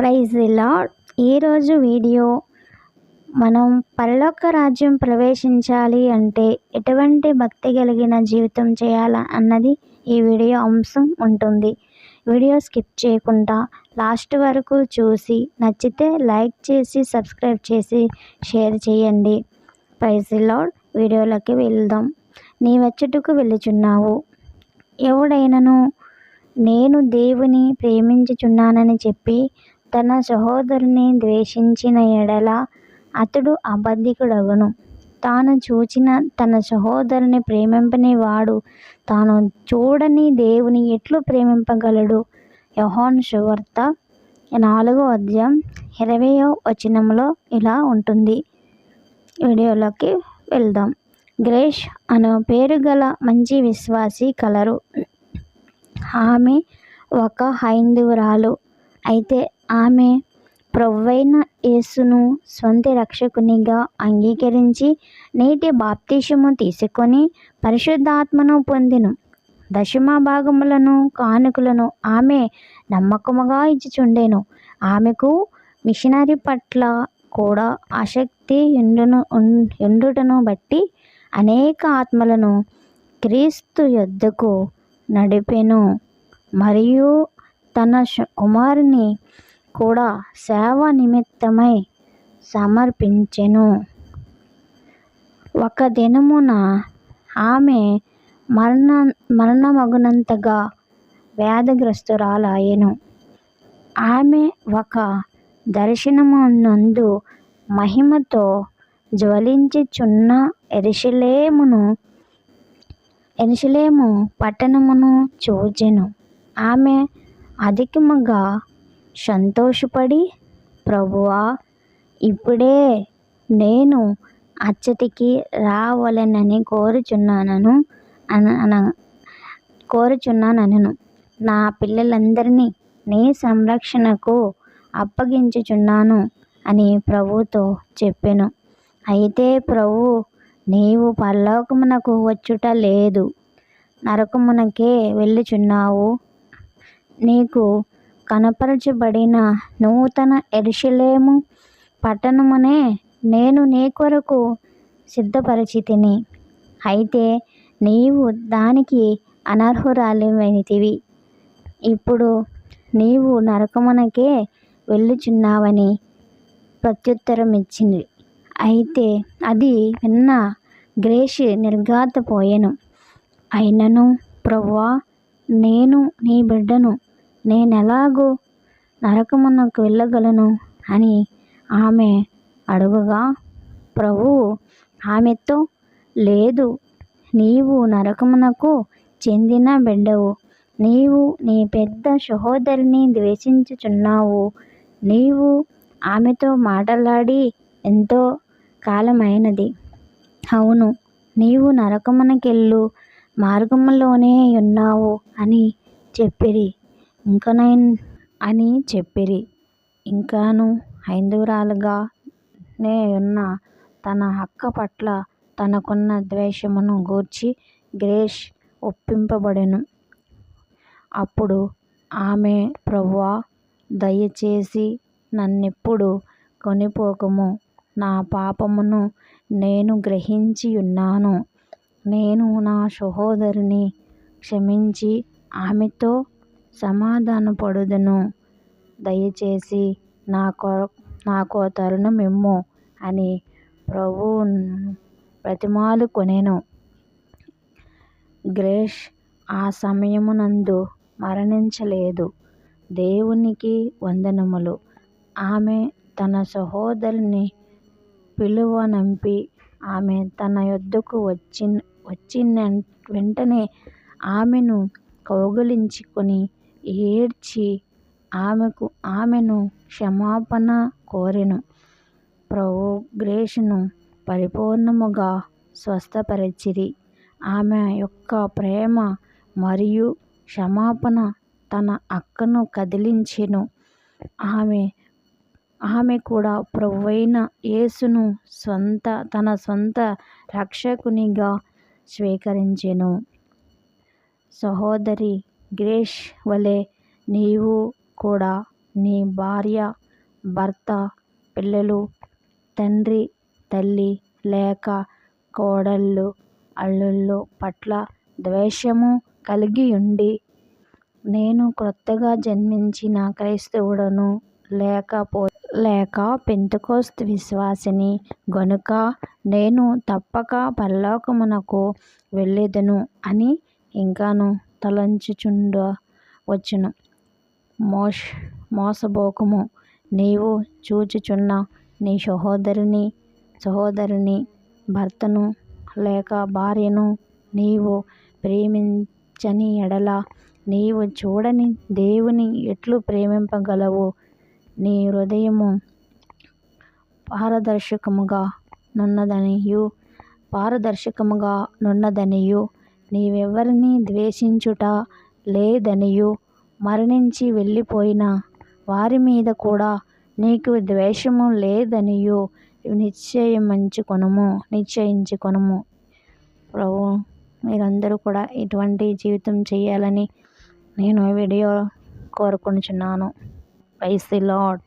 Praise ఇలా. ఈరోజు video మనం పరలోక రాజ్యం ప్రవేశించాలి అంటే ఎటువంటి భక్తి కలిగిన జీవితం చేయాలా అన్నది ఈ వీడియో అంశం ఉంటుంది. వీడియో స్కిప్ చేయకుండా లాస్ట్ వరకు చూసి నచ్చితే లైక్ చేసి సబ్స్క్రైబ్ చేసి షేర్ చేయండి. ప్రైజ్ లాడ్ వీడియోలోకి వెళ్దాం. నీ వచ్చుటకు వెళ్ళుచున్నావు. ఎవడైనను నేను దేవుని ప్రేమించుచున్నానని చెప్పి తన సహోదరుని ద్వేషించిన ఎడల అతడు అబద్ధికుడగును. తాను చూచిన తన సహోదరుని ప్రేమింపని వాడు తాను చూడని దేవుని ఎట్లు ప్రేమింపగలడు? యహోన్ సువార్త నాలుగో అధ్యాయం ఇరవయో వచనంలో ఇలా ఉంటుంది. వీడియోలోకి వెళ్దాం. గ్రేష్ అనే పేరు గల మంచి విశ్వాసి కలరు. ఆమె ఒక హైందవురాలు. అయితే ఆమె ప్రవ్వైన యేసును స్వంత రక్షకునిగా అంగీకరించి నేటి బాప్తిషము తీసుకొని పరిశుద్ధాత్మను పొందెను. దశమ భాగములను కానుకలను ఆమె నమ్మకముగా ఇచ్చిచుండెను. ఆమెకు మిషనరీ పట్ల కూడా ఆసక్తి ఎండును ఎండుటను బట్టి అనేక ఆత్మలను క్రీస్తు యొద్దకు నడిపెను. మరియు తన కుమారుని కూడా సేవ నిమిత్తమై సమర్పించెను. ఒక దినమున ఆమె మరణ మరణమగునంతగా వ్యాధిగ్రస్తురాలాయెను ఆమె ఒక దర్శనమునందు మహిమతో జ్వలించుచున్న ఎరుషలేమును ఎరుషలేము పట్టణమును చూచెను. ఆమె అధికముగా సంతోషపడి ప్రభువా ఇప్పుడే నేను అచ్చటికి రావలెనని కోరుచున్నానను అన అన కోరుచున్నానను. నా పిల్లలందరినీ నీ సంరక్షణకు అప్పగించుచున్నాను అని ప్రభుతో చెప్పెను. అయితే ప్రభు నీవు పరలోకమునకు వచ్చుట లేదు. నరకమునకే వెళ్ళుచున్నావు. నీకు కనపరచబడిన నూతన ఎరుషలేము పట్టణమునే నేను నీ కొరకు సిద్ధపరిచితిని. అయితే నీవు దానికి అనర్హురాలివైతివి ఇప్పుడు నీవు నరకమునకే వెళ్ళుచున్నావని ప్రత్యుత్తరం ఇచ్చింది అయితే అది విన్న గ్రేష్ నిర్ఘాతపోయెను. అయినను ప్రభువా నేను నీ బిడ్డను నేనెలాగూ నరకమునకు వెళ్ళగలను అని ఆమె అడుగగా ప్రభువు ఆమెతో లేదు. నీవు నరకమునకు చెందిన బిడ్డవు నీవు నీ పెద్ద సహోదరిని ద్వేషించుచున్నావు. నీవు ఆమెతో మాట్లాడి ఎంతో కాలమైనది. అవును నీవు నరకమునకెళ్ళు మార్గములోనే ఉన్నావు అని చెప్పిరి. ఇంకనైన్ అని చెప్పిరి. ఇంకాను హైందవురాలుగా నే ఉన్న తన అక్క పట్ల తనకున్న ద్వేషమును గూర్చి గ్రేష్ ఒప్పింపబడెను. అప్పుడు ఆమె ప్రభువా దయచేసి నన్నెప్పుడు కొనిపోకము. నా పాపమును నేను గ్రహించి ఉన్నాను నేను నా సహోదరిని క్షమించి ఆమెతో సమాధానపడుదును దయచేసి నాకో నాకో తరుణమిమ్ము అని ప్రభువును బ్రతిమాలుకొనెను గ్రేష్ ఆ సమయమునందు మరణించలేదు. దేవునికి వందనములు. ఆమె తన సహోదరిని పిలువనంపి ఆమె తన యొద్దకు వచ్చి వచ్చిన వెంటనే ఆమెను కౌగులించుకొని ఏడ్చి ఆమెకు ఆమెను క్షమాపణ కోరెను. ప్రోగ్రేషను పరిపూర్ణముగా స్వస్థపరిచిరి. ఆమె యొక్క ప్రేమ మరియు క్షమాపణ తన అక్కను కదిలించెను. ఆమె ఆమె కూడా ప్రభువైన యేసును సొంత తన సొంత రక్షకునిగా స్వీకరించెను. సహోదరి గ్రేష్ వలె నీవు కూడా నీ భార్య భర్త పిల్లలు తండ్రి తల్లి లేక కోడళ్ళు అల్లుళ్ళు పట్ల ద్వేషము ఉండి నేను క్రొత్తగా జన్మించిన క్రైస్తవుడను లేకపో లేక పెంతెకొస్తు విశ్వాసిని గనుక నేను తప్పక పరలోకమునకు వెళ్ళెదను అని ఇంకాను తలంచుచుండ వచ్చును. మోష్ మోసపోకుము. నీవు చూచుచున్న నీ సహోదరుని సహోదరుని భర్తను లేక భార్యను నీవు ప్రేమించని ఎడల నీవు చూడని దేవుని ఎట్లు ప్రేమింపగలవు? నీ హృదయము పారదర్శకముగా నున్నదనియు పారదర్శకముగా నున్నదనియు నీవెవరిని ద్వేషించుట లేదనియు మరణించి వెళ్ళిపోయిన వారి మీద కూడా నీకు ద్వేషము లేదనియు నిశ్చయమించుకొనుము నిశ్చయించుకొనుము. ప్రభు మీరందరూ కూడా ఇటువంటి జీవితం చేయాలని నేను వీడియో కోరుకుంటున్నాను. Praise the Lord.